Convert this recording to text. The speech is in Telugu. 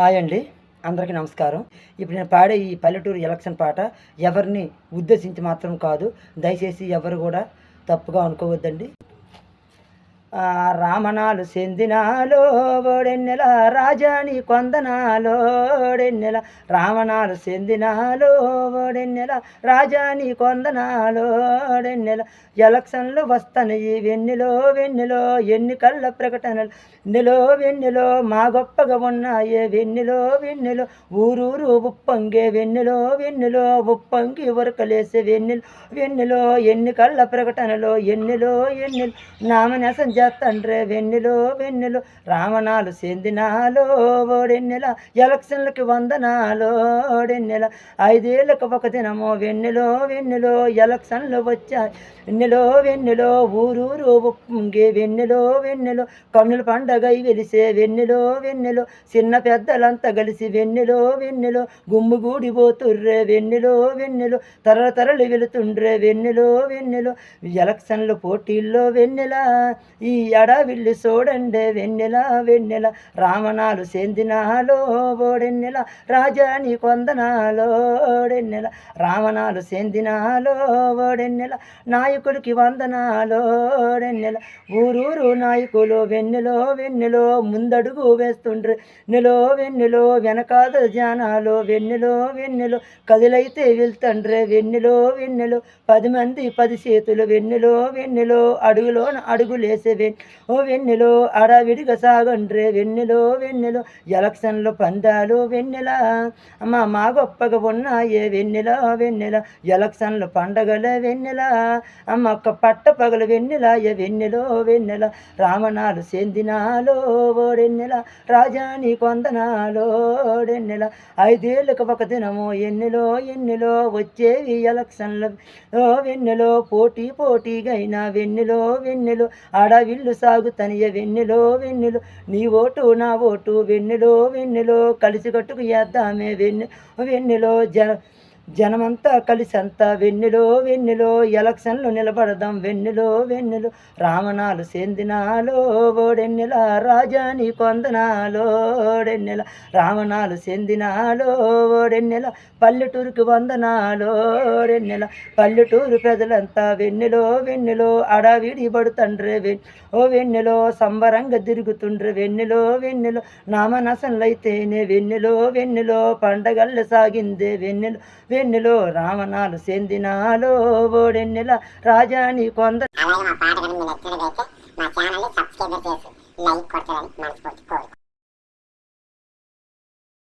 హాయ్ అండి. అందరికీ నమస్కారం. ఇప్పుడు నేను పాడే ఈ పల్లెటూరు ఎలక్షన్ పాట ఎవరిని ఉద్దేశించి మాత్రం కాదు దయచేసి ఎవరు కూడా తప్పుగా అనుకోవద్దండి. రామనాలు సెందినాలో ఓడెన్నెల రాజాని కొందనాలో ఓడెన్నెల రామనాలు చెందినాలో ఓడెన్నెల రాజాని కొందనాలో ఓడెన్నెల. ఎలక్షన్లు వస్తాయి వెన్నెలో వెన్నెలో ఎన్నికల ప్రకటనలు వెన్నెలో వెన్నెలో. మా గొప్పగా ఉన్నాయే వెన్నెలో వెన్నెలో. ఊరూరు ఉప్పొంగే వెన్నెలో వెన్నెలో. ఉప్పొంగి ఉరకలేసే వెన్నెలు వెన్నెలో. ఎన్నికల ప్రకటనలో ఎన్నెలో ఎన్నెలు నామనేసం తండ్రి వెన్నెలో వెన్నెలో రామనాలు చెందినాలో ఓడెన్నెల ఎలక్షన్లకి వందనాలో ఓడెన్నెల. ఐదేళ్ళకు ఒక దినము వెన్నెలో వెన్నెలో ఎలక్షన్లు వచ్చాయి. వెన్నెలో వెన్నెలో ఊరూరు ఉప్పొంగే వెన్నెలో వెన్నెలో కన్నుల పండగ వెలిసే వెన్నెలో వెన్నెలో. చిన్న పెద్దలంతా కలిసి వెన్నెలో వెన్నెలో. గుమ్ముగూడి పోతుర్రే వెన్నెలో వెన్నెలో. తరల తరలి వెళుతుండ్రే వెన్నెలో వెన్నెలో. ఎలక్షన్లు పోటీల్లో వెన్నెల? ఈ ఈ అడవిల్లు చూడండి వెన్నెల వెన్నెల రామనాలు చెందినాలో ఓడెన్నెల రాజాని కొందనాలో ఓడెన్నెల రామనాలు చెందినాలో ఓడెన్నెల నాయకుడికి వందనాలో ఓడెన్నెల ఊరూరు నాయకులు వెన్నెలో వెన్నెలో ముందడుగు వేస్తుండ్రు. నెలో వెన్నెలో వెనకాద జానాలో వెన్నెలో వెన్నెలో కదిలైతే వెళ్తుండ్రే. వెన్నెలో వెన్నెలో పది మంది పది చేతులు వెన్నెలో వెన్నెలో అడుగులోన అడుగులేసే ఓ వెన్నెలో అడవిడిగా సాగండ్రే వెన్నెలో వెన్నెలో ఎలక్షన్లు పందాలు వెన్నెల? అమ్మ మా గొప్పగా ఉన్నాయే వెన్నెల వెన్నెల? ఎలక్షన్లు పండగల వెన్నెల? అమ్మ ఒక్క పట్ట పగల వెన్నెల ఏ వెన్నెలో? వెన్నెల రామనాలు చెందినాలో ఓడెన్నెల రాజాని కొందనాలో ఓడెన్నెల ఐదేళ్ళకు ఒక దినము ఎన్నెలో ఎన్నెలో వచ్చేవి ఎలక్షన్లు? ఓ వెన్నెలో పోటీ పోటీగైనా వెన్నెలో వెన్నెలో విల్లు సాగు తనియ వెన్నెలో వెన్నెలో. నీ ఓటు నా ఓటు వెన్నెలో వెన్నెలో. కలిసి కట్టుకు వేద్దామే వెన్నె వెన్నెలో జన జనమంతా కలిసి అంతా వెన్నెలో వెన్నెలో ఎలక్షన్లు నిలబడదాం వెన్నెలో వెన్నెలో. రామనాలు చెందినాలో ఓడెన్నెల రాజాని కొందనాలో ఓడెన్నెల. రామనాలు చెందినాలో ఓడెన్నెల పల్లెటూరుకి వందనాలో ఓడెన్నెల. పల్లెటూరు ప్రజలంతా వెన్నెలో వెన్నెలో అడవిడి పడుతండ్రే వెన్ ఓ వెన్నెలో సంబరంగా తిరుగుతుండ్రే వెన్నెలో వెన్నెలో. నామనసంలైతేనే వెన్నెలో వెన్నెలో పండగళ్ళు సాగిందే వెన్నెలో. ఓడెన్నెలో రామనాలు సెందినాలో ఓడెన్నెల రాజాని కొంద మా చేసి లైక్ కొట్టాలని మనస్ఫూర్తి